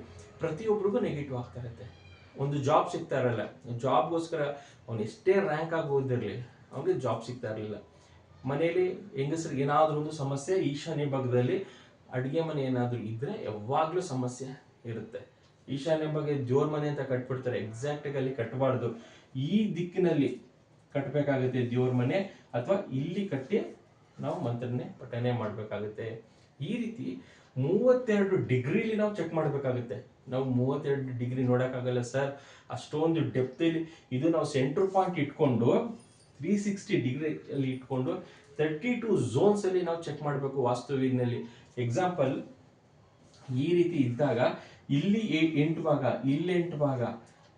ಪ್ರತಿಯೊಬ್ಬರಿಗೂ ನೆಗೆಟಿವ್ ಆಗ್ತಾ ಇರುತ್ತೆ. ಒಂದು ಜಾಬ್ ಸಿಗ್ತಾ ಇರಲ್ಲ. ಜಾಬ್ಗೋಸ್ಕರ ಅವ್ನು ಎಷ್ಟೇ ರ್ಯಾಂಕ್ ಆಗಿ ಓದಿರಲಿ, ಅವನಿಗೆ ಜಾಬ್ ಸಿಗ್ತಾ ಇರಲಿಲ್ಲ. ಮನೆಯಲ್ಲಿ ಹೆಂಗಸರಿಗೆ ಏನಾದರೂ ಒಂದು ಸಮಸ್ಯೆ, ಈಶಾನ್ಯ ಭಾಗದಲ್ಲಿ ಅಡುಗೆ ಮನೆ ಏನಾದರೂ ಇದ್ರೆ ಯಾವಾಗಲೂ ಸಮಸ್ಯೆ ಇರುತ್ತೆ. ಈಶಾನ್ಯ ಭಾಗ ಜೋರ್ ಮನೆ ಅಂತ ಕಟ್ಬಿಡ್ತಾರೆ. ಎಕ್ಸಾಕ್ಟ್ ಆಗಿ ಅಲ್ಲಿ ಕಟ್ಟಬಾರ್ದು ಈ ದಿಕ್ಕಿನಲ್ಲಿ ಕಟ್ಟಬೇಕಾಗುತ್ತೆ ದೇವ್ರ ಮನೆ ಅಥವಾ ಇಲ್ಲಿ ಕಟ್ಟಿ ನಾವು ಮಂತ್ರನೆ ಪಠನೆ ಮಾಡಬೇಕಾಗುತ್ತೆ. ಈ ರೀತಿ ಮೂವತ್ತೆರಡು ಡಿಗ್ರಿಲಿ ನಾವು ಚೆಕ್ ಮಾಡಬೇಕಾಗುತ್ತೆ. ನಾವು ಮೂವತ್ತೆರಡು ಡಿಗ್ರಿ ನೋಡೋಕ್ಕಾಗಲ್ಲ ಸರ್. ಅಷ್ಟೊಂದು ಡೆಪ್ತಲ್ಲಿ ಇದು ನಾವು ಸೆಂಟ್ರ್ ಪಾಯಿಂಟ್ ಇಟ್ಕೊಂಡು ತ್ರೀ ಸಿಕ್ಸ್ಟಿ ಡಿಗ್ರಿಯಲ್ಲಿ ಇಟ್ಕೊಂಡು ತರ್ಟಿ ಟು ಝೋನ್ಸ್ ಅಲ್ಲಿ ನಾವು ಚೆಕ್ ಮಾಡಬೇಕು ವಾಸ್ತುವಿನಲ್ಲಿ. ಎಕ್ಸಾಂಪಲ್ ಈ ರೀತಿ ಇದ್ದಾಗ ಇಲ್ಲಿ ಎಂಟು ಭಾಗ, ಇಲ್ಲಿ ಎಂಟು ಭಾಗ,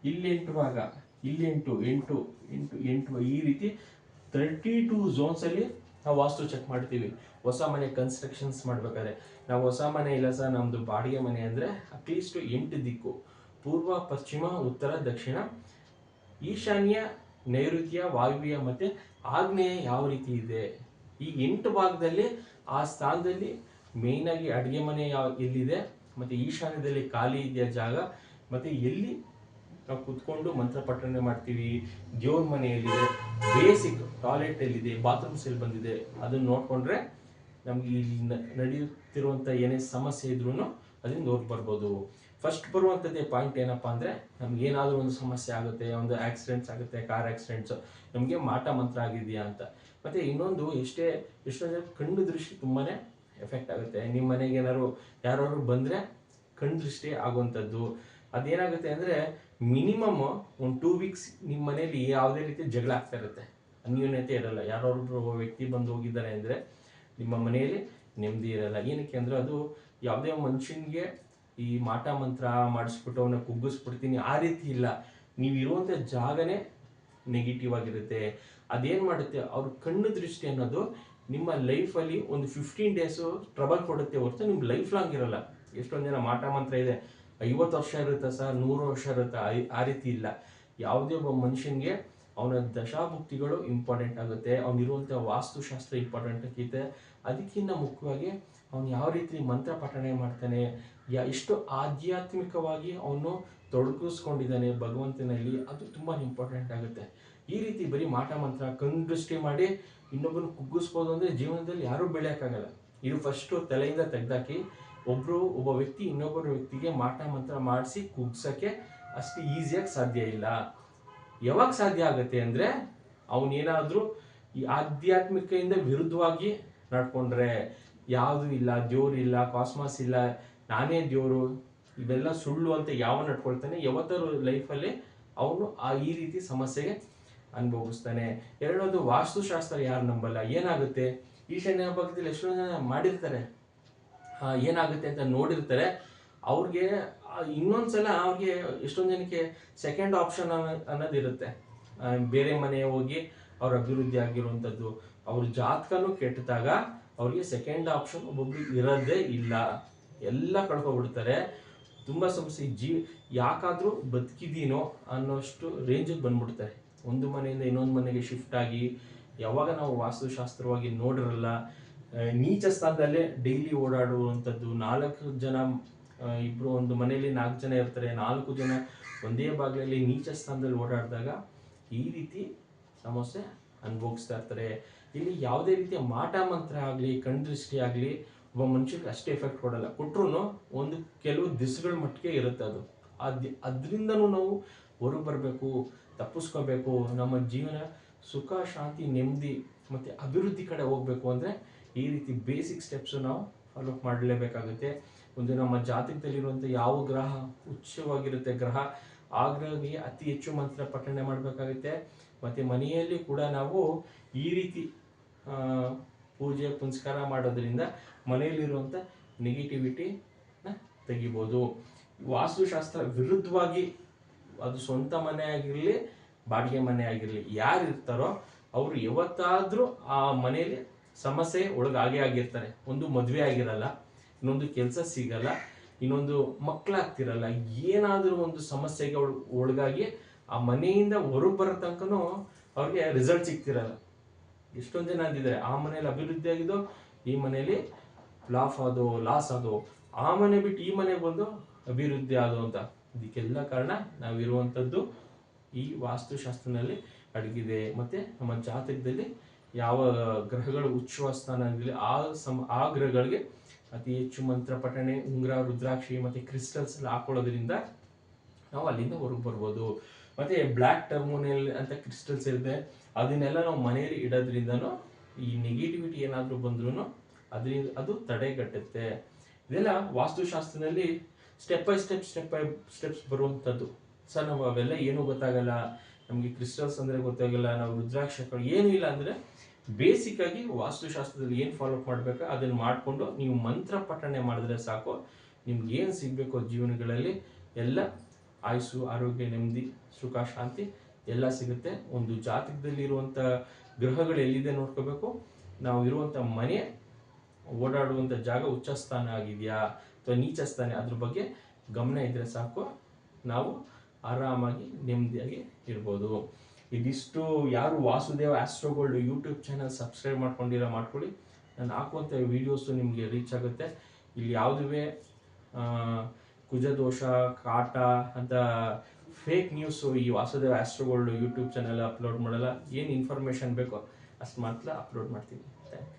ಇಲ್ಲಿ ಎಂಟು ಭಾಗ, ಇಲ್ಲಿ ಎಂಟು ಎಂಟು ಎಂಟು ಈ ರೀತಿ ತರ್ಟಿ ಟು ಝೋನ್ಸ್ ಅಲ್ಲಿ ನಾವು ವಾಸ್ತು ಚೆಕ್ ಮಾಡ್ತೀವಿ. ಹೊಸ ಮನೆ ಕನ್ಸ್ಟ್ರಕ್ಷನ್ಸ್ ಮಾಡ್ಬೇಕಾದ್ರೆ. ನಾವು ಹೊಸ ಮನೆ ಇಲ್ಲ ಸರ್ ನಮ್ಮದು ಬಾಡಿಗೆ ಮನೆ ಅಂದ್ರೆ ಅಟ್ಲೀಸ್ಟ್ ಎಂಟು ದಿಕ್ಕು. ಪೂರ್ವ, ಪಶ್ಚಿಮ, ಉತ್ತರ, ದಕ್ಷಿಣ, ಈಶಾನ್ಯ ನೈಋತ್ಯ, ವಾಯುವ್ಯ ಮತ್ತೆ ಆಗ್ನೇಯ ಯಾವ ರೀತಿ ಇದೆ? ಈ ಎಂಟು ಭಾಗದಲ್ಲಿ ಆ ಸ್ಥಾನದಲ್ಲಿ ಮೇಯ್ನಾಗಿ ಅಡುಗೆ ಮನೆ ಯಾವ ಎಲ್ಲಿದೆ? ಮತ್ತೆ ಈಶಾನ್ಯದಲ್ಲಿ ಖಾಲಿ ಇದೆಯಾ ಜಾಗ? ಮತ್ತೆ ಎಲ್ಲಿ ನಾವು ಕುತ್ಕೊಂಡು ಮಂತ್ರ ಪಠಣೆ ಮಾಡ್ತೀವಿ? ದೇವ್ರ ಮನೆಯಲ್ಲಿದೆ ಬೇಸಿಕ್ ಟಾಯ್ಲೆಟ್ ಎಲ್ಲಿದೆ? ಬಾತ್ರೂಮ್ಸ್ ಎಲ್ಲಿ ಬಂದಿದೆ. ಅದನ್ನ ನೋಡ್ಕೊಂಡ್ರೆ ನಮಗೆ ಇಲ್ಲಿ ನ- ನಡೆಯುತ್ತಿರುವಂತ ಏನೇ ಸಮಸ್ಯೆ ಇದ್ರೂ ಅದರಿಂದ ನೋಡಿ ಬರ್ಬೋದು. ಫಸ್ಟ್ ಬರುವಂಥದ್ದೇ ಪಾಯಿಂಟ್ ಏನಪ್ಪ ಅಂದರೆ ನಮ್ಗೆ ಏನಾದರೂ ಒಂದು ಸಮಸ್ಯೆ ಆಗುತ್ತೆ, ಒಂದು ಆಕ್ಸಿಡೆಂಟ್ಸ್ ಆಗುತ್ತೆ ಕಾರ್ ಆಕ್ಸಿಡೆಂಟ್ಸ್ ನಮಗೆ ಮಾಟ ಮಂತ್ರ ಆಗಿದೆಯಾ ಅಂತ. ಮತ್ತು ಇನ್ನೊಂದು ಎಷ್ಟೇ ಎಷ್ಟೊಂದು ಕಣ್ಣು ದೃಷ್ಟಿ ತುಂಬಾ ಎಫೆಕ್ಟ್ ಆಗುತ್ತೆ. ನಿಮ್ಮ ಮನೆಗೆ ಏನಾದ್ರು ಯಾರು ಬಂದರೆ ಕಣ್ಣು ದೃಷ್ಟಿ ಆಗುವಂಥದ್ದು ಅದೇನಾಗುತ್ತೆ ಅಂದರೆ ಮಿನಿಮಮ್ ಒಂದು ಟೂ ವೀಕ್ಸ್ ನಿಮ್ಮ ಮನೆಯಲ್ಲಿ ಯಾವುದೇ ರೀತಿ ಜಗಳ ಆಗ್ತಾ ಇರುತ್ತೆ. ಅನ್ಯೂನ್ಯತೆ ಇರಲ್ಲ. ಯಾರೊಬ್ಬರು ವ್ಯಕ್ತಿ ಬಂದು ಹೋಗಿದ್ದಾರೆ ಅಂದರೆ ನಿಮ್ಮ ಮನೆಯಲ್ಲಿ ನೆಮ್ಮದಿ ಇರಲ್ಲ. ಏನಕ್ಕೆ ಅಂದರೆ ಅದು ಯಾವುದೇ ಮನುಷ್ಯನಿಗೆ ಈ ಮಾಟ ಮಂತ್ರ ಮಾಡಿಸ್ಬಿಟ್ಟು ಅವನ್ನ ಕುಗ್ಗಿಸ್ಬಿಡ್ತೀನಿ, ಆ ರೀತಿ ಇಲ್ಲ. ನೀವು ಜಾಗನೇ ನೆಗೆಟಿವ್ ಆಗಿರುತ್ತೆ. ಅದೇನ್ ಮಾಡುತ್ತೆ, ಅವ್ರ ಕಣ್ಣು ದೃಷ್ಟಿ ಅನ್ನೋದು ನಿಮ್ಮ ಲೈಫಲ್ಲಿ ಒಂದು ಫಿಫ್ಟೀನ್ ಡೇಸು ಟ್ರಬಲ್ ಕೊಡುತ್ತೆ ಹೊರತು ನಿಮ್ಮ ಲೈಫ್ ಲಾಂಗ್ ಇರಲ್ಲ. ಎಷ್ಟೊಂದು ಜನ ಮಾಟ ಮಂತ್ರ ಇದೆ, ಐವತ್ತು ವರ್ಷ ಇರುತ್ತೆ ಸರ್, ನೂರು ವರ್ಷ ಇರುತ್ತಾ, ಆ- ಆ ರೀತಿ ಇಲ್ಲ. ಯಾವುದೇ ಒಬ್ಬ ಮನುಷ್ಯನಿಗೆ ಅವನ ದಶಾಭುಕ್ತಿಗಳು ಇಂಪಾರ್ಟೆಂಟ್ ಆಗುತ್ತೆ. ಅವನಿರುವಂಥ ವಾಸ್ತುಶಾಸ್ತ್ರ ಇಂಪಾರ್ಟೆಂಟ್ ಆಗಿದೆ. ಅದಕ್ಕಿಂತ ಮುಖ್ಯವಾಗಿ ಅವನು ಯಾವ ರೀತಿ ಮಂತ್ರ ಪಠಣೆ ಮಾಡ್ತಾನೆ, ಯಾ ಎಷ್ಟು ಆಧ್ಯಾತ್ಮಿಕವಾಗಿ ಅವನು ತೊಡಗಿಸ್ಕೊಂಡಿದ್ದಾನೆ ಭಗವಂತನಲ್ಲಿ, ಅದು ತುಂಬಾ ಇಂಪಾರ್ಟೆಂಟ್ ಆಗುತ್ತೆ. ಈ ರೀತಿ ಬರೀ ಮಾಟ ಮಂತ್ರ ಕಣ್ದೃಷ್ಟಿ ಮಾಡಿ ಇನ್ನೊಬ್ಬನ ಕುಗ್ಗಿಸ್ಬೋದು ಅಂದರೆ ಜೀವನದಲ್ಲಿ ಯಾರೂ ಬೆಳೆಯೋಕ್ಕಾಗಲ್ಲ ಇದು ಫಸ್ಟು ತಲೆಯಿಂದ ತೆಗ್ದಾಕಿ ಒಬ್ಬರು ಒಬ್ಬ ವ್ಯಕ್ತಿ ಇನ್ನೊಬ್ಬರ ವ್ಯಕ್ತಿಗೆ ಮಾಟ ಮಂತ್ರ ಮಾಡಿಸಿ ಕುಗ್ಸೋಕ್ಕೆ ಅಷ್ಟು ಈಸಿಯಾಗಿ ಸಾಧ್ಯ ಇಲ್ಲ. ಯಾವಾಗ ಸಾಧ್ಯ ಆಗುತ್ತೆ ಅಂದರೆ ಅವನೇನಾದರೂ ಈ ಆಧ್ಯಾತ್ಮಿಕೆಯಿಂದ ವಿರುದ್ಧವಾಗಿ ನಡ್ಕೊಂಡ್ರೆ ಯಾವುದು ಇಲ್ಲ, ದೇವ್ರು ಇಲ್ಲ ಕಾಸ್ಮಾಸ್ ಇಲ್ಲ, ನಾನೇ ದೇವರು, ಇವೆಲ್ಲ ಸುಳ್ಳು ಅಂತ ಯಾವ ನಡ್ಕೊಳ್ತಾನೆ ಯಾವತ್ತಾರು ಲೈಫಲ್ಲಿ ಅವನು ಆ ಈ ರೀತಿ ಸಮಸ್ಯೆಗೆ ಅನುಭವಿಸ್ತಾನೆ. ಎರಡೋದು ವಾಸ್ತುಶಾಸ್ತ್ರ ಯಾರು ನಂಬಲ್ಲ? ಏನಾಗುತ್ತೆ? ಈಶಾನ್ಯ ಭಾಗದಲ್ಲಿ ಎಷ್ಟೋ ಜನ ಮಾಡಿರ್ತಾರೆ. ಏನಾಗುತ್ತೆ ಅಂತ ನೋಡಿರ್ತಾರೆ. ಅವ್ರಿಗೆ ಇನ್ನೊಂದ್ಸಲ ಅವ್ರಿಗೆ ಎಷ್ಟೊಂದು ಜನಕ್ಕೆ ಸೆಕೆಂಡ್ ಆಪ್ಷನ್ ಅನ್ನೋದಿರುತ್ತೆ ಬೇರೆ ಮನೆ ಹೋಗಿ ಅವ್ರ ಅಭಿವೃದ್ಧಿ ಆಗಿರುವಂಥದ್ದು, ಅವ್ರ ಜಾತಕನೂ ಕೆಟ್ಟಿದಾಗ ಅವ್ರಿಗೆ ಸೆಕೆಂಡ್ ಆಪ್ಷನ್ ಒಬ್ಬೊಬ್ರಿಗೆ ಇರೋದೇ ಇಲ್ಲ. ಎಲ್ಲ ಕಳ್ಕೊಬಿಡ್ತಾರೆ ತುಂಬ ಸಮಸ್ಯೆ. ಜೀ, ಯಾಕಾದರೂ ಬದುಕಿದ್ದೀನೋ ಅನ್ನೋಷ್ಟು ರೇಂಜಿಗೆ ಬಂದ್ಬಿಡ್ತಾರೆ. ಒಂದು ಮನೆಯಿಂದ ಇನ್ನೊಂದು ಮನೆಗೆ ಶಿಫ್ಟ್ ಆಗಿ, ಯಾವಾಗ ನಾವು ವಾಸ್ತುಶಾಸ್ತ್ರವಾಗಿ ನೋಡಿರಲ್ಲ ನೀಚ ಸ್ಥಾನದಲ್ಲೇ ಡೈಲಿ ಓಡಾಡುವಂಥದ್ದು. ನಾಲ್ಕು ಜನ ಇಬ್ಬರು ಒಂದು ಮನೆಯಲ್ಲಿ ನಾಲ್ಕು ಜನ ಇರ್ತಾರೆ. ನಾಲ್ಕು ಜನ ಒಂದೇ ಬಾಗಿಲಲ್ಲಿ ನೀಚ ಸ್ಥಾನದಲ್ಲಿ ಓಡಾಡಿದಾಗ ಈ ರೀತಿ ಸಮಸ್ಯೆ ಅನುಭವಿಸ್ತಾ ಇರ್ತಾರೆ. ಇಲ್ಲಿ ಯಾವುದೇ ರೀತಿಯ ಮಾಟ ಮಂತ್ರ ಆಗಲಿ ಕಣ್ದೃಷ್ಟಿ ಆಗಲಿ, ಒಬ್ಬ ಮನುಷ್ಯಕ್ಕೆ ಅಷ್ಟೇ ಎಫೆಕ್ಟ್ ಕೊಡಲ್ಲ. ಕೊಟ್ಟರು ಒಂದು ಕೆಲವು ದಿವಸಗಳ ಮಟ್ಟಿಗೆ ಇರುತ್ತೆ ಅದು. ಅದ್, ಅದರಿಂದನೂ ನಾವು ಹೊರಗೆ ಬರಬೇಕು ತಪ್ಪಿಸ್ಕೋಬೇಕು, ನಮ್ಮ ಜೀವನ ಸುಖ, ಶಾಂತಿ, ನೆಮ್ಮದಿ, ಮತ್ತು ಅಭಿವೃದ್ಧಿ ಕಡೆ ಹೋಗಬೇಕು ಅಂದರೆ ಈ ರೀತಿ ಬೇಸಿಕ್ ಸ್ಟೆಪ್ಸು ನಾವು ಫಾಲೋ ಮಾಡಲೇಬೇಕಾಗುತ್ತೆ. ಒಂದು ನಮ್ಮ ಜಾತಕದಲ್ಲಿರುವಂಥ ಯಾವ ಗ್ರಹ ಉಚ್ಚವಾಗಿರುತ್ತೆ, ಗ್ರಹ ಆ ಅತಿ ಹೆಚ್ಚು ಮಂತ್ರ ಪಠಣೆ ಮಾಡಬೇಕಾಗುತ್ತೆ. ಮತ್ತು ಮನೆಯಲ್ಲಿ ಕೂಡ ನಾವು ಈ ರೀತಿ ಪೂಜೆ, ಪುನಸ್ಕಾರ ಮಾಡೋದ್ರಿಂದ ಮನೆಯಲ್ಲಿರುವಂಥ ನೆಗೆಟಿವಿಟಿನ ತೆಗಿಬೋದು. ವಾಸ್ತುಶಾಸ್ತ್ರ ವಿರುದ್ಧವಾಗಿ ಅದು ಸ್ವಂತ ಮನೆ ಆಗಿರಲಿ, ಬಾಡಿಗೆ ಮನೆ ಆಗಿರಲಿ, ಯಾರು ಇರ್ತಾರೋ ಅವರು ಯಾವತ್ತಾದರೂ ಆ ಮನೆಯಲ್ಲಿ ಸಮಸ್ಯೆ ಒಳಗಾಗೇ ಆಗಿರ್ತಾರೆ. ಒಂದು ಮದುವೆ ಆಗಿರಲ್ಲ, ಇನ್ನೊಂದು ಕೆಲಸ ಸಿಗಲ್ಲ, ಇನ್ನೊಂದು ಮಕ್ಕಳಾಗ್ತಿರಲ್ಲ ಏನಾದರೂ ಒಂದು ಸಮಸ್ಯೆಗೆ ಒಳ್- ಒಳಗಾಗಿ ಆ ಮನೆಯಿಂದ ಹೊರಗೆ ಬರೋ ತನಕನೂ ಅವ್ರಿಗೆ ರಿಸಲ್ಟ್ ಸಿಗ್ತಿರಲ್ಲ. ಎಷ್ಟೊಂದು ಜನ ಅಂದಿದ್ದಾರೆ. ಆ ಮನೆಯಲ್ಲಿ ಅಭಿವೃದ್ಧಿ ಆಗಿದ್ದು, ಈ ಮನೆಯಲ್ಲಿ ಲಾಫ್ ಆದೋ ಲಾಸ್ ಆದೋ, ಆ ಮನೆ ಬಿಟ್ಟು ಈ ಮನೆಗೆ ಬಂದು ಅಭಿವೃದ್ಧಿ ಆದೋ ಅಂತ. ಇದಕ್ಕೆಲ್ಲ ಕಾರಣ ನಾವಿರುವಂಥದ್ದು ಈ ವಾಸ್ತುಶಾಸ್ತ್ರನಲ್ಲಿ ಅಡಗಿದೆ. ಮತ್ತೆ ನಮ್ಮ ಜಾತಕದಲ್ಲಿ ಯಾವ ಗ್ರಹಗಳು ಉಚ್ಚುವ ಸ್ಥಾನ ಆಗಿರಲಿ, ಆ ಸಮ, ಆ ಗ್ರಹಗಳಿಗೆ ಅತಿ ಹೆಚ್ಚು ಮಂತ್ರ ಪಠಣೆ, ಉಂಗ್ರ, ರುದ್ರಾಕ್ಷಿ ಮತ್ತೆ ಕ್ರಿಸ್ಟಲ್ಸ್ ಎಲ್ಲ ಹಾಕೊಳ್ಳೋದ್ರಿಂದ ನಾವು ಅಲ್ಲಿಂದ ಹೊರಗೆ ಬರ್ಬೋದು. ಮತ್ತೆ ಬ್ಲ್ಯಾಕ್ ಟರ್ಮೋನಿಯಲ್ ಅಂತ ಕ್ರಿಸ್ಟಲ್ಸ್ ಇರುತ್ತೆ. ಅದನ್ನೆಲ್ಲ ನಾವು ಮನೆಯಲ್ಲಿ ಇಡೋದ್ರಿಂದನೂ ಈ ನೆಗೆಟಿವಿಟಿ ಏನಾದರೂ ಬಂದ್ರೂ ಅದರಿಂದ ಅದು ತಡೆಗಟ್ಟುತ್ತೆ. ಇದೆಲ್ಲ ವಾಸ್ತುಶಾಸ್ತ್ರದಲ್ಲಿ step by step step by steps ಬರುವಂಥದ್ದು. ಸರ್, ನಾವು ಅವೆಲ್ಲ ಏನೂ ಗೊತ್ತಾಗಲ್ಲ. ನಮಗೆ ಕ್ರಿಸ್ಟಲ್ಸ್ ಅಂದರೆ ಗೊತ್ತಾಗಲ್ಲ. ನಾವು ರುದ್ರಾಕ್ಷ ಏನು ಇಲ್ಲ ಅಂದರೆ ಬೇಸಿಕ್ ಆಗಿ ವಾಸ್ತುಶಾಸ್ತ್ರದಲ್ಲಿ ಏನು ಫಾಲೋ ಮಾಡಬೇಕು ಅದನ್ನು ಮಾಡಿಕೊಂಡು ನೀವು ಮಂತ್ರ ಪಠಣೆ ಮಾಡಿದ್ರೆ ಸಾಕು. ನಿಮ್ಗೆ ಏನು ಸಿಗಬೇಕು ಜೀವನಗಳಲ್ಲಿ ಎಲ್ಲ ಆಯುಸ್ಸು, ಆರೋಗ್ಯ, ನೆಮ್ಮದಿ, ಸುಖ, ಶಾಂತಿ ಎಲ್ಲ ಸಿಗುತ್ತೆ. ಒಂದು ಜಾತಕದಲ್ಲಿರುವಂಥ ಗ್ರಹಗಳು ಎಲ್ಲಿದೆ ನೋಡ್ಕೋಬೇಕು? ನಾವು ಇರುವಂಥ ಮನೆ, ಓಡಾಡುವಂಥ ಜಾಗ ಉಚ್ಚ ಸ್ಥಾನ ಆಗಿದೆಯಾ ಅಥವಾ ನೀಚ ಸ್ಥಾನ ಅದ್ರ ಬಗ್ಗೆ ಗಮನ ಇದ್ದರೆ ಸಾಕು. ನಾವು ಆರಾಮಾಗಿ, ನೆಮ್ಮದಿಯಾಗಿ ಇರ್ಬೋದು. ಇದಿಷ್ಟು ಯಾರು Vasudeva Astrogold YouTube channel subscribe ಮಾಡ್ಕೊಂಡಿರೋ ಮಾಡ್ಕೊಳ್ಳಿ. ನಾನು ಹಾಕುವಂಥ ವೀಡಿಯೋಸು ನಿಮಗೆ ರೀಚ್ ಆಗುತ್ತೆ. ಇಲ್ಲಿ ಯಾವುದೇ ಕುಜದೋಷ, ಕಾಟ ಅಂತ ಫೇಕ್ ನ್ಯೂಸು ಈ Vasudeva Astrogold YouTube channel upload ಮಾಡಲ್ಲ. ಏನು ಇನ್ಫಾರ್ಮೇಷನ್ ಬೇಕೋ ಅಷ್ಟು ಮಾತ್ರ ಅಪ್ಲೋಡ್ ಮಾಡ್ತೀನಿ. Thank you